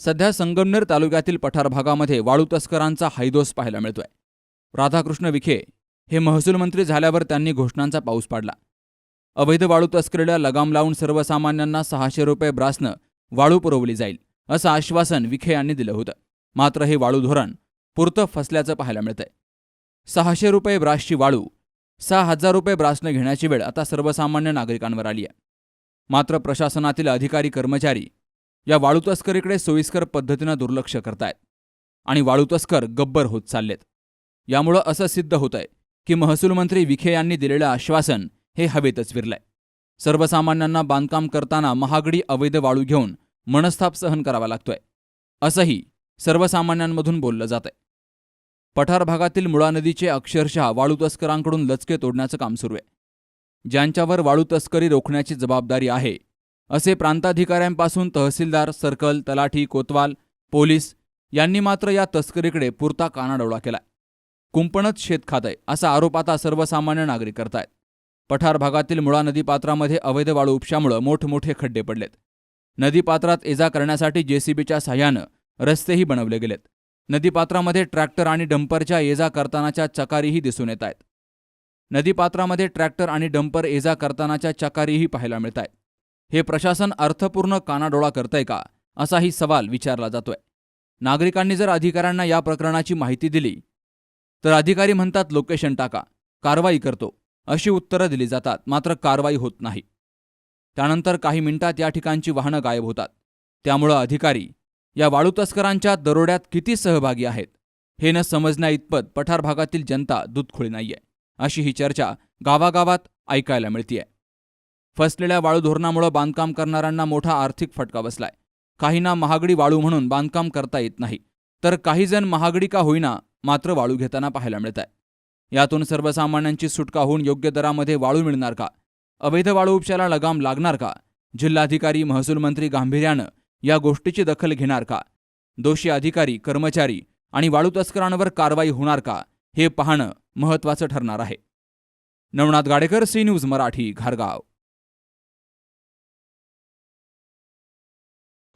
सध्या संगमनेर तालुक्यातील पठार भागामध्ये वाळू तस्करांचा हैदोस पाहायला मिळतोय. राधाकृष्ण विखे हे महसूल मंत्री झाल्यावर त्यांनी घोषणांचा पाऊस पाडला. अवैध वाळू तस्करीला लगाम लावून सर्वसामान्यांना सहाशे रुपये ब्रासनं वाळू पुरवली जाईल असं आश्वासन विखे यांनी दिलं होतं. मात्र हे वाळू धोरण पुरतं फसल्याचं पाहायला मिळतंय. सहाशे रुपये ब्रासची वाळू सहा हजार रुपये ब्रासनं घेण्याची वेळ आता सर्वसामान्य नागरिकांवर आली आहे मात्र प्रशासनातील अधिकारी कर्मचारी या वाळू तस्करीकडे सोयीस्कर पद्धतीनं दुर्लक्ष करतायत आणि वाळू तस्कर गब्बर होत चाललेत. यामुळं असं सिद्ध होतंय की महसूल मंत्री विखे यांनी दिलेलं आश्वासन हे हवेतच विरलंय. सर्वसामान्यांना बांधकाम करताना महागडी अवैध वाळू घेऊन मनस्ताप सहन करावा लागतोय. असंही सर्वसामान्यांमधून बोललं जातंय. पठार भागातील मुळा नदीचे अक्षरशः वाळू तस्करांकडून लचके तोडण्याचं काम सुरू आहे. ज्यांच्यावर वाळू तस्करी रोखण्याची जबाबदारी आहे असे प्रांताधिकाऱ्यांपासून तहसीलदार सर्कल तलाठी कोतवाल पोलीस यांनी मात्र या तस्करीकडे पुरता कानाडोळा केलाय. कुंपणच शेत खातंय असा आरोप आता सर्वसामान्य नागरिक करतायत पठार भागातील मुळा नदीपात्रामध्ये अवैध वाळू उपशामुळं मोठमोठे खड्डे पडलेत. नदीपात्रात एजा करण्यासाठी जेसीबीच्या सहाय्यानं रस्तेही बनवले गेलेत. नदीपात्रामध्ये ट्रॅक्टर आणि डंपरच्या एजा करतानाच्या चकारीही दिसून येत आहेत नदीपात्रामध्ये ट्रॅक्टर आणि डंपर एजा करतानाच्या चकारीही पाहायला मिळत आहेत हे प्रशासन अर्थपूर्ण कानाडोळा करतंय का? असाही सवाल विचारला जातोय. नागरिकांनी जर अधिकाऱ्यांना या प्रकरणाची माहिती दिली तर अधिकारी म्हणतात लोकेशन टाका कारवाई करतो अशी उत्तरं दिली जातात मात्र कारवाई होत नाही. त्यानंतर काही मिनिटात या ठिकाणची वाहनं गायब होतात. त्यामुळं अधिकारी या वाळू तस्करांच्या दरोड्यात किती सहभागी आहेत? हे न समजण्या इतपत पठार भागातील जनता दूधखोळी नाहीये अशी ही चर्चा गावागावात ऐकायला मिळतीये. फसलेल्या वाळू धोरणामुळे बांधकाम करणाऱ्यांना मोठा आर्थिक फटका बसलाय. काहींना महागडी वाळू म्हणून बांधकाम करता येत नाही. तर काही जण महागडी का होईना मात्र वाळू घेताना पाहायला मिळत आहे यातून सर्वसामान्यांची सुटका होऊन योग्य दरामध्ये वाळू मिळणार का? अवैध वाळू उपशाला लगाम लागणार का? जिल्हाधिकारी महसूल मंत्री गांभीर्यानं या गोष्टीची दखल घेणार का? दोषी अधिकारी कर्मचारी आणि वाळू तस्करांवर कारवाई होणार का? हे पाहणं महत्त्वाचं ठरणार आहे. Navnath Gadekar C news Marathi घारगाव.